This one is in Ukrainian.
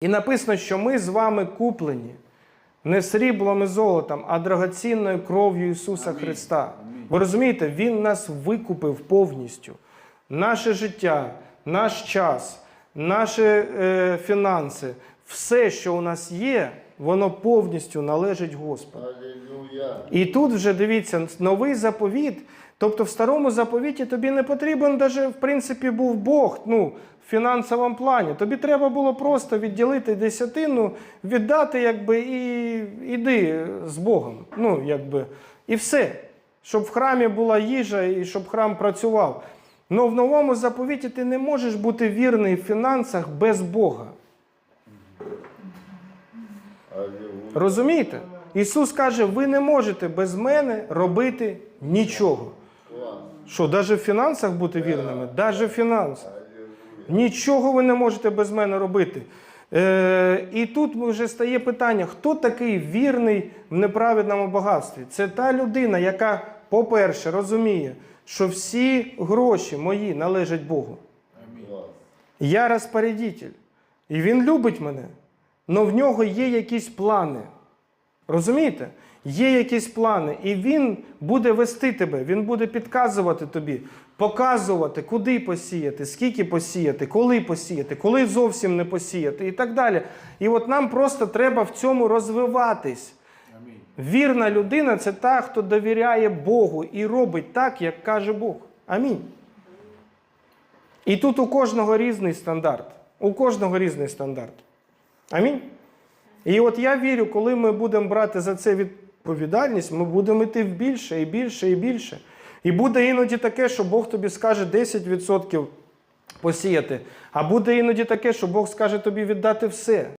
І написано, що ми з вами куплені не сріблом і золотом, а драгоцінною кров'ю Ісуса Христа. Ви розумієте, Він нас викупив повністю. Наше життя, наш час, наші е, фінанси, все, що у нас є, воно повністю належить Господу. І тут вже дивіться, новий заповіт. Тобто в старому заповіті тобі не потрібен даже, в принципі, був Бог ну, в фінансовому плані. Тобі треба було просто відділити десятину, віддати, якби, і іди з Богом. Ну, якби, і все. Щоб в храмі була їжа і щоб храм працював. Але в новому заповіті ти не можеш бути вірний в фінансах без Бога. Розумієте? Ісус каже, ви не можете без мене робити нічого. Що, навіть в фінансах бути вірними? Навіть в фінансах. Нічого ви не можете без мене робити. Е, і тут вже стає питання: хто такий вірний в неправедному багатстві? Це та людина, яка, по-перше, розуміє, що всі гроші мої належать Богу. Я розпорядитель. І він любить мене. Але в нього є якісь плани. Розумієте? Є якісь плани, і він буде вести тебе, він буде підказувати тобі, показувати, куди посіяти, скільки посіяти, коли посіяти, коли зовсім не посіяти і так далі. І от нам просто треба в цьому розвиватись. Вірна людина це та, хто довіряє Богу і робить так, як каже Бог. Амінь. І тут у кожного різний стандарт. У кожного різний стандарт. Амінь. І от я вірю, коли ми будемо брати за це відповідальність, ми будемо йти в більше і більше і більше. І буде іноді таке, що Бог тобі скаже 10% посіяти. А буде іноді таке, що Бог скаже тобі віддати все.